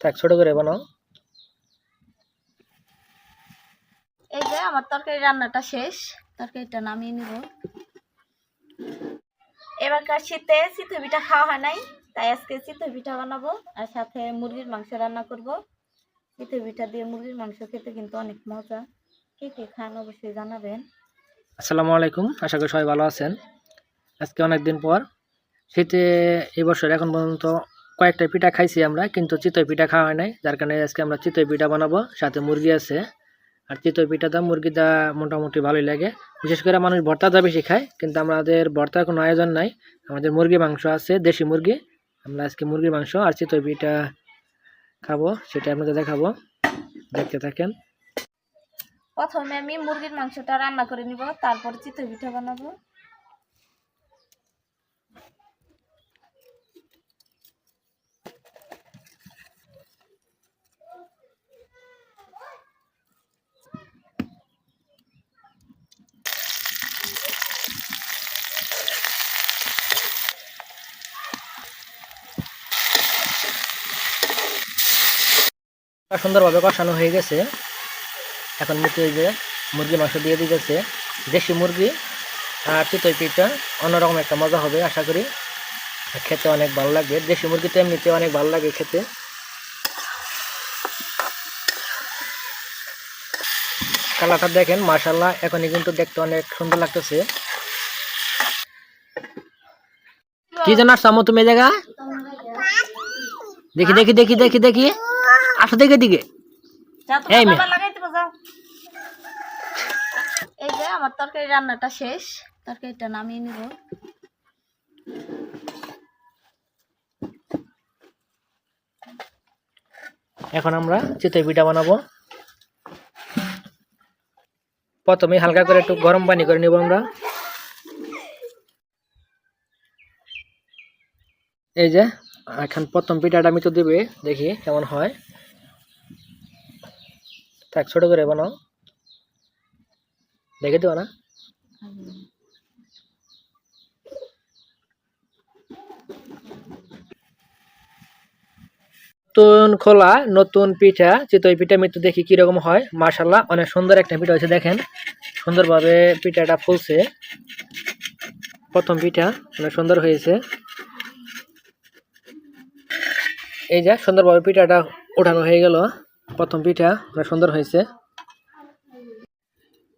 থাক ছোট করে বানাও। এই যে আমার তরকারি রান্নাটা শেষ তরকারিটা নামিয়ে নিব। এবারকার শীতে চিতই পিঠা খাওয়া হয় নাই তাই আজকে পিঠা বানাবো আর সাথে মুরগির মাংস রান্না করব। চিতই পিঠা দিয়ে মুরগির মাংস খেতে কিন্তু অনেক মজা। কে কে খান অবশ্যই জানাবেন। আসসালামু আলাইকুম আশা করি সবাই ভালো আছেন। আজকে অনেক দিন পর শীতে এই বছর এখন পর্যন্ত কয়েকটা পিঠা খাইছি আমরা, কিন্তু চিতই পিঠা খাওয়া হয় নাই। যার কারণে আজকে আমরা চিতই পিঠা বানাবো, সাথে মুরগি আছে। আর চিতই পিঠাটা, মুরগিটা মোটামুটি ভালোই লাগে। বিশেষ করে মানুষ ভর্তাটা বেশি খায়, কিন্তু আমাদের ভর্তার কোনো আয়োজন নাই। আমাদের মুরগি মাংস আছে, দেশি মুরগি। আমরা আজকে মুরগির মাংস আর চিতই পিঠা খাব সেটা আপনাদের দেখাবো। দেখতে থাকেন। প্রথমে আমি মুরগির মাংসটা রান্না করে নিব, তারপর চিতই পিঠা বানাবো। সুন্দরভাবে কষানো হয়ে গেছে। এখন মতো যে মুরগি মাংস দিয়ে দিতেছে। দেশি মুরগি আর চিতই পিঠা অন্যরকম একটা মজা হবে, আশা করি। খেতে অনেক ভালো লাগবে দেশি মুরগি তো এমনিতে অনেক ভালো লাগে খেতে। কালারটা দেখেন মার্শাল্লাহ এখনই কিন্তু দেখতে অনেক সুন্দর লাগতেছে। কি জানো সামো তুমি জায়গা দেখি দেখি দেখি দেখি দেখি। আসো দিকে। এই যে। আমার তরকারি রান্নাটা শেষ। তরকারিটা নামিয়ে নিব। এখন আমরা চিতই পিঠা বানাবো। প্রথমে হালকা করে একটু গরম পানি করে নিব আমরা। এই যে এখন প্রথম পিঠাটা আমি তো দিবে দেখি কেমন হয়। থাক, ছোট করে বানাও। দেখে দেবো না। নতুন খোলা, নতুন পিঠা, চিতই পিঠা মৃত্যু দেখি কীরকম হয়। মার্শাল্লাহ অনেক সুন্দর একটা পিঠা হয়েছে, দেখেন। সুন্দরভাবে পিঠাটা ফুলছে। প্রথম পিঠা, অনেক সুন্দর হয়েছে। এই যে, সুন্দরভাবে পিঠাটা উঠানো হয়ে গেল। প্রথম পিঠা অনেক সুন্দর হয়েছে।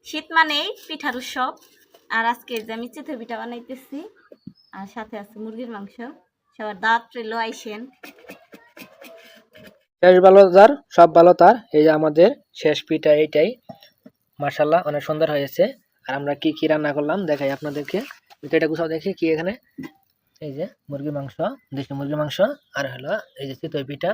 শীত মানেই পিঠার উৎসব। আর আজকে যে আমি চিতই পিঠা বানাইতেছি আর সাথে আছে মুরগির মাংস। সবার দাঁত রইল আইসেন। শেষ ভালো যার সব ভালো তার। এই যে আমাদের শেষ পিঠা এইটাই। মার্শাল্লাহ অনেক সুন্দর হয়েছে। আর আমরা কি কি রান্না করলাম দেখাই আপনাদেরকে। এটা গুছাও দেখি কি এখানে। এই যে মুরগি মাংস দেশি মুরগি মাংস আর হলো এই যে চিতই পিঠা।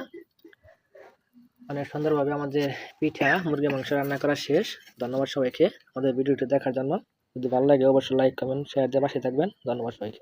অনেক সুন্দরভাবে আমাদের পিঠা মুরগি মাংস রান্না করা শেষ। ধন্যবাদ সবাইকে আমাদের ভিডিওটি দেখার জন্য। যদি ভালো লাগে, অবশ্যই লাইক কমেন্ট শেয়ার দিয়ে পাশে থাকবেন। ধন্যবাদ সবাইকে।